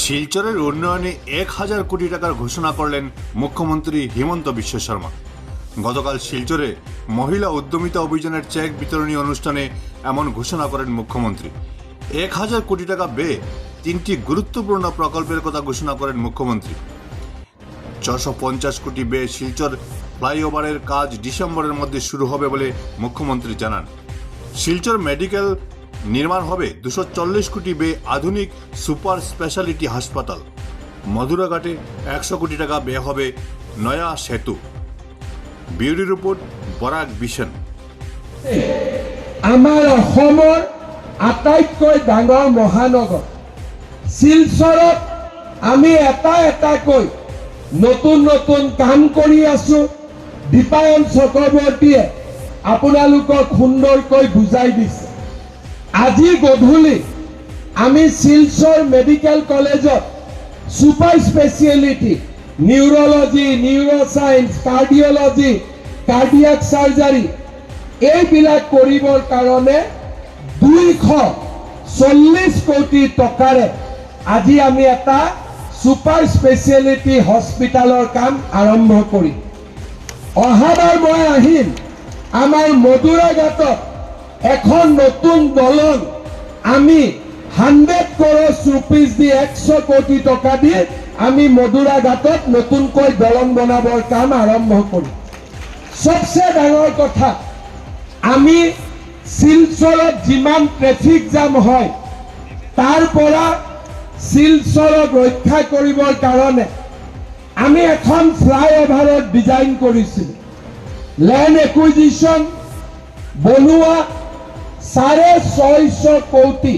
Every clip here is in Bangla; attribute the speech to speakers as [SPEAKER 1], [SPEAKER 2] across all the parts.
[SPEAKER 1] শিলচরের উন্নয়নে এক হাজার কোটি টাকার ঘোষণা করলেন মুখ্যমন্ত্রী হিমন্ত বিশ্ব শর্মা। গতকাল শিলচরে মহিলা উদ্যমিতা অভিযানের চেক বিতরণী অনুষ্ঠানে এমন ঘোষণা করেন মুখ্যমন্ত্রী। এক হাজার কোটি টাকা ব্যয়ে তিনটি গুরুত্বপূর্ণ প্রকল্পের কথা ঘোষণা করেন মুখ্যমন্ত্রী। ছশো পঞ্চাশ কোটি ব্যয়ে শিলচর ফ্লাইওভারের কাজ ডিসেম্বরের মধ্যে শুরু হবে বলে মুখ্যমন্ত্রী জানান। শিলচর মেডিকেল নির্মাণ হবে দুশো চল্লিশ কোটি ব্যয়ে আধুনিক সুপার স্পেশালিটি হাসপাতাল। মধুরাঘাটে একশো কোটি টাকা ব্যয় হবে নয়া সেতু। বিউটি রিপোর্ট, বরাক বিশন
[SPEAKER 2] আমাৰ অসমৰ আটাইতকৈ ডাঙৰ মহানগৰ। শিলচৰত আমি এটা এটাকৈ নতুন নতুন কাম কৰি আছো। দীপায়ন চক্ৰৱৰ্তীয়ে আপোনালোকক সুন্দৰকৈ বুজাই দিছে। আজি গধূলি আমি শিলচৰ মেডিকেল কলেজত super speciality, neurology, neuroscience, cardiology, cardiac surgery, এইবিলাক কৰিবৰ কাৰণে দুইশ চল্লিছ কোটি টকাৰে আজি আমি এটা ছুপাৰ স্পেচিয়েলিটি হস্পিটেলৰ কাম আৰম্ভ কৰিম। অহাবাৰ মই আহিম আমাৰ মধুৰাঘাটত এখন নতুন দলং আমি হাণ্ড্ৰেড কৰছ ৰুপিজ দি একশ কোটি টকা দি আমি মধুৰাঘাটত নতুনকৈ দলং বনাবৰ কাম আৰম্ভ কৰিম চবচে ডাঙৰ কথা, আমি শিলচৰত যিমান ট্ৰেফিক জাম হয়, তাৰ পৰা শিলচৰক ৰক্ষা কৰিবৰ কাৰণে আমি এখন ফ্লাইঅভাৰত ডিজাইন কৰিছিলোঁ। লেণ্ড একুইজিশ্যন বনোৱা চাৰে ছয়শো কোটি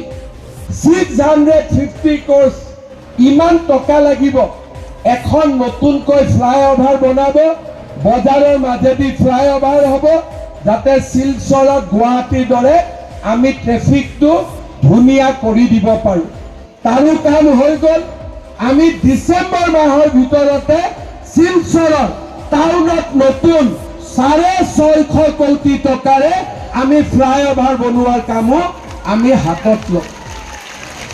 [SPEAKER 2] ছিক্স হাণ্ড্ৰেড ফিফটি কোৰ্চ ইমান টকা লাগিব। এখন নতুনকৈ ফ্লাইঅভাৰ বনাব, বজাৰৰ মাজেদি ফ্লাইঅভাৰ হ'ব, যাতে শিলচৰত গুৱাহাটীৰ দৰে আমি ট্ৰেফিকটো ধুনীয়া কৰি দিব পাৰোঁ। তাৰো কাম হৈ গ'ল, আমি ডিচেম্বৰ মাহৰ ভিতৰতে শিলচৰৰ টাউনত নতুন চাৰে ছয়শো কোটি টকাৰে আমি ফ্লাইঅভাৰ বনোৱাৰ কামো আমি হাতত ল'ম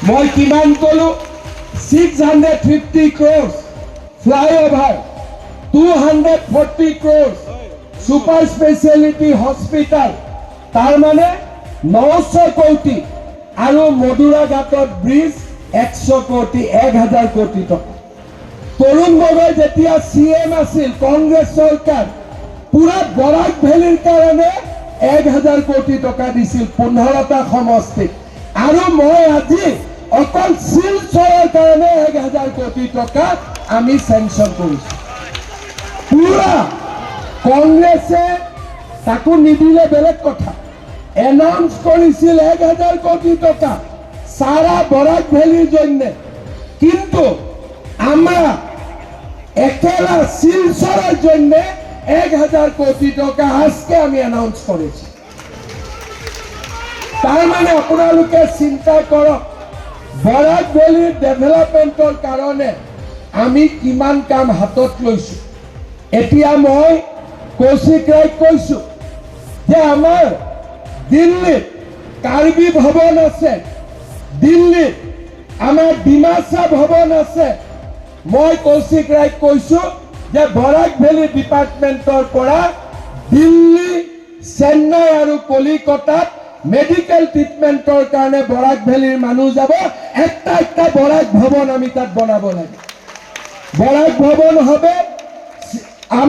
[SPEAKER 2] মই কিমান ক'লো? Six hundred fifty crores flyover two hundred forty crores super speciality hospital তাৰমানে নশ কোটি আৰু মধুৰাঘাটত ব্ৰিজ একশ কোটি, এক হাজাৰ কোটি টকা। তৰুণ গগৈ যেতিয়া চি এম আছিল, কংগ্ৰেছ চৰকাৰ, পুৰা বৰাক ভেলীৰ কাৰণে এক হাজাৰ কোটি টকা দিছিল, পোন্ধৰটা সমষ্টিত আৰু মই আজি অকল শিলচৰৰ কাৰণে এক হাজাৰ কোটি টকা আমি চেংচন কৰিছোঁ। পুৰা কংগ্ৰেছে তাকো নিদিলে বেলেগ কথা। এনাউন্স কৰিছিল এক হাজাৰ কোটি টকা। সারা বরাক ভ্যালির জন্য। কিন্তু আমরা একেলা শিলচরের জন্য এক হাজার কোটি টাকা আজকে আমি অ্যানাউন্স করেছি। তার মানে আপোনালোকে চিন্তা কৰক বৰাক ভেলীৰ ডেভেলপমেণ্টৰ কাৰণে আমি কিমান কাম হাতত লৈছো। এতিয়া মই কৌশিক ৰায়ক কৈছো যে আমাৰ দিল্লীত কাৰ্বি ভৱন আছে। দিল্লীত আমাৰ ডিমাচা ভৱন আছে। মই কৌশিক ৰায়ক কৈছো যে বরাক ভেলী ডিপাৰ্টমেণ্টৰ পৰা দিল্লী, চেন্নাই আৰু কলিকতাত মেডিকেল ট্ৰিটমেণ্টৰ কাৰণে বৰাক ভেলীৰ মানুহ যাব। একটা একটা বৰাক ভৱন আমি তাত বনাব লাগে। বৰাক ভৱন হবে